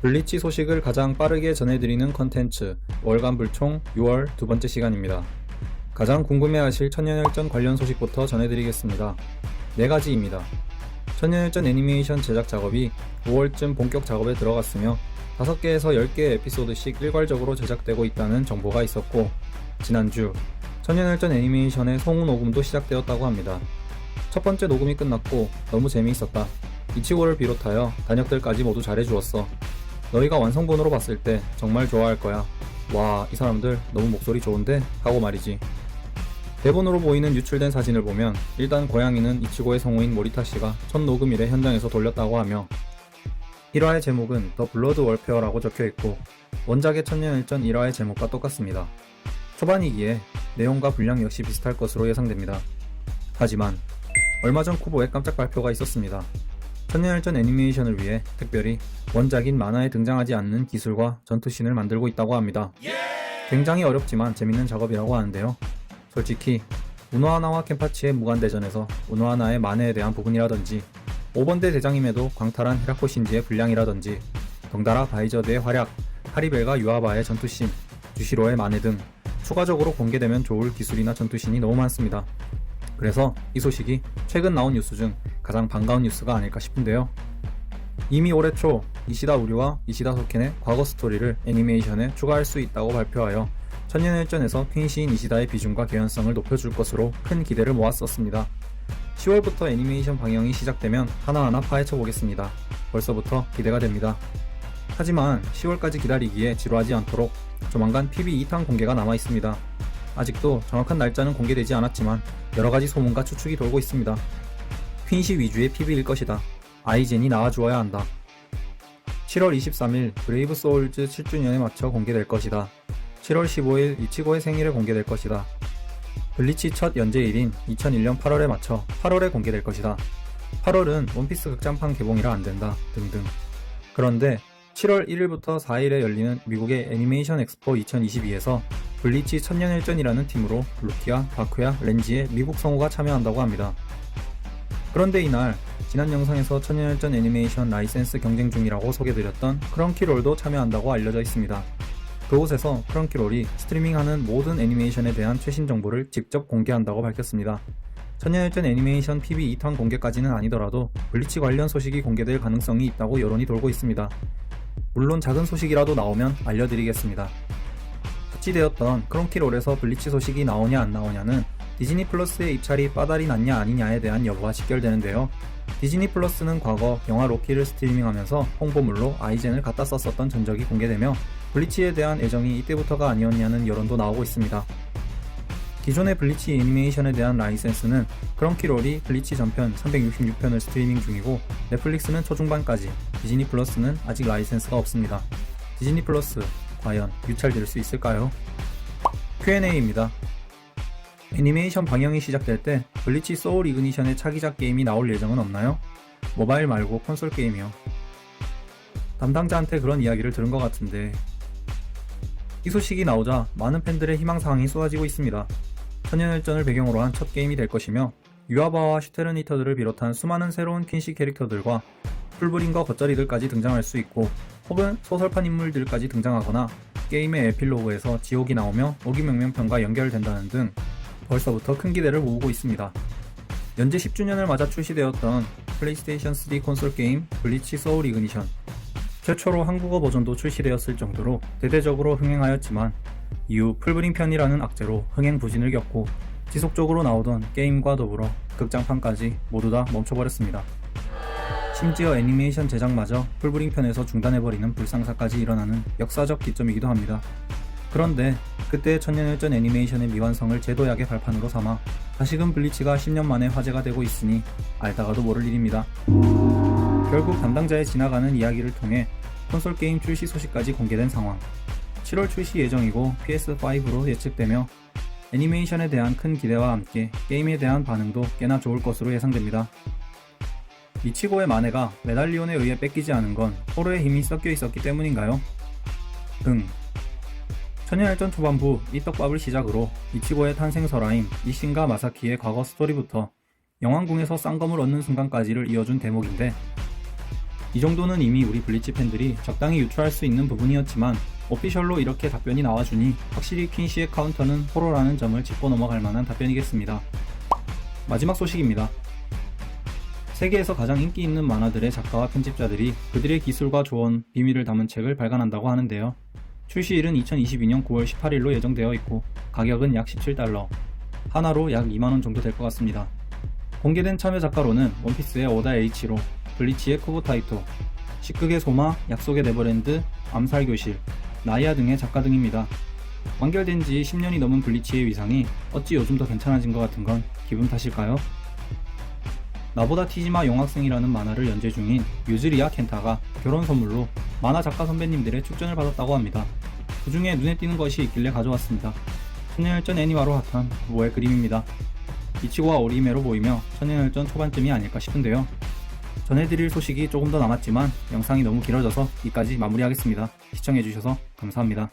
블리치 소식을 가장 빠르게 전해드리는 컨텐츠 월간 불총 6월 두 번째 시간입니다. 가장 궁금해하실 천년열전 관련 소식부터 전해드리겠습니다. 네 가지입니다. 천년열전 애니메이션 제작 작업이 5월쯤 본격 작업에 들어갔으며 5개에서 10개의 에피소드씩 일괄적으로 제작되고 있다는 정보가 있었고 지난주 천년열전 애니메이션의 송우 녹음도 시작되었다고 합니다. 첫 번째 녹음이 끝났고 너무 재미있었다. 이치고를 비롯하여 단역들까지 모두 잘해주었어. 너희가 완성본으로 봤을 때 정말 좋아할 거야. 와, 이 사람들 너무 목소리 좋은데? 하고 말이지. 대본으로 보이는 유출된 사진을 보면 일단 고양이는 이치고의 성우인 모리타 씨가 첫 녹음일에 현장에서 돌렸다고 하며 1화의 제목은 더 블러드 월페어라고 적혀 있고 원작의 천년일전 1화의 제목과 똑같습니다. 초반이기에 내용과 분량 역시 비슷할 것으로 예상됩니다. 하지만 얼마 전 쿠보에 깜짝 발표가 있었습니다. 천년일전 애니메이션을 위해 특별히 원작인 만화에 등장하지 않는 기술과 전투씬을 만들고 있다고 합니다. 굉장히 어렵지만 재밌는 작업이라고 하는데요. 솔직히 우노하나와 켄파치의 무관대전에서 우노하나의 만회에 대한 부분이라든지 5번대 대장임에도 광탈한 히라코 신지의 분량이라든지 덩달아 바이저드의 활약, 하리벨과 유아바의 전투씬, 주시로의 만회 등 추가적으로 공개되면 좋을 기술이나 전투씬이 너무 많습니다. 그래서 이 소식이 최근 나온 뉴스 중 가장 반가운 뉴스가 아닐까 싶은데요. 이미 올해 초 이시다 우리와 이시다 소켄의 과거 스토리를 애니메이션에 추가할 수 있다고 발표하여 천년일전에서 퀸시인 이시다의 비중과 개연성을 높여줄 것으로 큰 기대를 모았었습니다. 10월부터 애니메이션 방영이 시작되면 하나하나 파헤쳐 보겠습니다. 벌써부터 기대가 됩니다. 하지만 10월까지 기다리기에 지루하지 않도록 조만간 PB 2탄 공개가 남아 있습니다. 아직도 정확한 날짜는 공개되지 않았지만 여러가지 소문과 추측이 돌고 있습니다. 퀸시 위주의 PB일 것이다. 아이젠이 나와주어야 한다. 7월 23일 브레이브 소울즈 7주년에 맞춰 공개될 것이다. 7월 15일 이치고의 생일에 공개될 것이다. 블리치 첫 연재일인 2001년 8월에 맞춰 8월에 공개될 것이다. 8월은 원피스 극장판 개봉이라 안 된다. 등등. 그런데 7월 1일부터 4일에 열리는 미국의 애니메이션 엑스포 2022에서 블리치 천년일전이라는 팀으로 루키아, 바쿠야, 렌지의 미국 성우가 참여한다고 합니다. 그런데 이날 지난 영상에서 천년일전 애니메이션 라이센스 경쟁 중이라고 소개드렸던 크런키롤도 참여한다고 알려져 있습니다. 그곳에서 크런키롤이 스트리밍하는 모든 애니메이션에 대한 최신 정보를 직접 공개한다고 밝혔습니다. 천년일전 애니메이션 PB 2탄 공개까지는 아니더라도 블리치 관련 소식이 공개될 가능성이 있다고 여론이 돌고 있습니다. 물론 작은 소식이라도 나오면 알려드리겠습니다. 어찌되었던 크론키롤에서 블리치 소식이 나오냐 안 나오냐는 디즈니 플러스의 입찰이 빠달이 났냐 아니냐에 대한 여부와 직결되는데요. 디즈니 플러스는 과거 영화 로키를 스트리밍하면서 홍보물로 아이젠을 갖다 썼었던 전적이 공개되며 블리치에 대한 애정이 이때부터가 아니었냐는 여론도 나오고 있습니다. 기존의 블리치 애니메이션에 대한 라이센스는 크런키롤이 블리치 전편 366편을 스트리밍 중이고 넷플릭스는 초중반까지, 디즈니 플러스는 아직 라이센스가 없습니다. 디즈니 플러스 과연 유찰될 수 있을까요? Q&A입니다. 애니메이션 방영이 시작될 때 블리치 소울 이그니션의 차기작 게임이 나올 예정은 없나요? 모바일 말고 콘솔 게임이요. 담당자한테 그런 이야기를 들은 것 같은데 이 소식이 나오자 많은 팬들의 희망사항이 쏟아지고 있습니다. 천년일전을 배경으로 한 첫 게임이 될 것이며 유아바와 슈테르니터들을 비롯한 수많은 새로운 퀸시 캐릭터들과 풀브린과 겉절이들까지 등장할 수 있고 혹은 소설판 인물들까지 등장하거나 게임의 에필로그에서 지옥이 나오며 오기명명편과 연결된다는 등 벌써부터 큰 기대를 모으고 있습니다. 연재 10주년을 맞아 출시되었던 플레이스테이션 3 콘솔 게임 블리치 소울 이그니션 최초로 한국어 버전도 출시되었을 정도로 대대적으로 흥행하였지만 이후 풀브링 편이라는 악재로 흥행 부진을 겪고 지속적으로 나오던 게임과 더불어 극장판까지 모두 다 멈춰버렸습니다. 심지어 애니메이션 제작마저 풀브링 편에서 중단해버리는 불상사까지 일어나는 역사적 기점이기도 합니다. 그런데 그때 천년일전 애니메이션의 미완성을 제도약의 발판으로 삼아 다시금 블리치가 10년 만에 화제가 되고 있으니 알다가도 모를 일입니다. 결국 담당자의 지나가는 이야기를 통해 콘솔 게임 출시 소식까지 공개된 상황. 7월 출시 예정이고 PS5로 예측되며 애니메이션에 대한 큰 기대와 함께 게임에 대한 반응도 꽤나 좋을 것으로 예상됩니다. 이치고의 만회가 메달리온에 의해 뺏기지 않은 건 포로의 힘이 섞여 있었기 때문인가요? 등. 천년일전 초반부 이 떡밥을 시작으로 이치고의 탄생설화임 이신과 마사키의 과거 스토리부터 영왕궁에서 쌍검을 얻는 순간까지를 이어준 대목인데 이 정도는 이미 우리 블리치 팬들이 적당히 유추할 수 있는 부분이었지만 오피셜로 이렇게 답변이 나와주니 확실히 퀸시의 카운터는 호러라는 점을 짚고 넘어갈 만한 답변이겠습니다. 마지막 소식입니다. 세계에서 가장 인기 있는 만화들의 작가와 편집자들이 그들의 기술과 조언, 비밀을 담은 책을 발간한다고 하는데요. 출시일은 2022년 9월 18일로 예정되어 있고 가격은 약 17달러, 하나로 약 2만원 정도 될 것 같습니다. 공개된 참여 작가로는 원피스의 오다 H로, 블리치의 쿠보타이토, 식극의 소마, 약속의 네버랜드, 암살교실, 나이아 등의 작가 등입니다. 완결된 지 10년이 넘은 블리치의 위상이 어찌 요즘 더 괜찮아진 것 같은 건 기분 탓일까요? 나보다 티지마 용학생이라는 만화를 연재 중인 유즈리아 켄타가 결혼 선물로 만화 작가 선배님들의 축전을 받았다고 합니다. 그 중에 눈에 띄는 것이 있길래 가져왔습니다. 천년열전 애니화로 핫한 모의 그림입니다. 이치고와 오리메로 보이며 천년열전 초반쯤이 아닐까 싶은데요. 전해드릴 소식이 조금 더 남았지만 영상이 너무 길어져서 이까지 마무리하겠습니다. 시청해주셔서 감사합니다.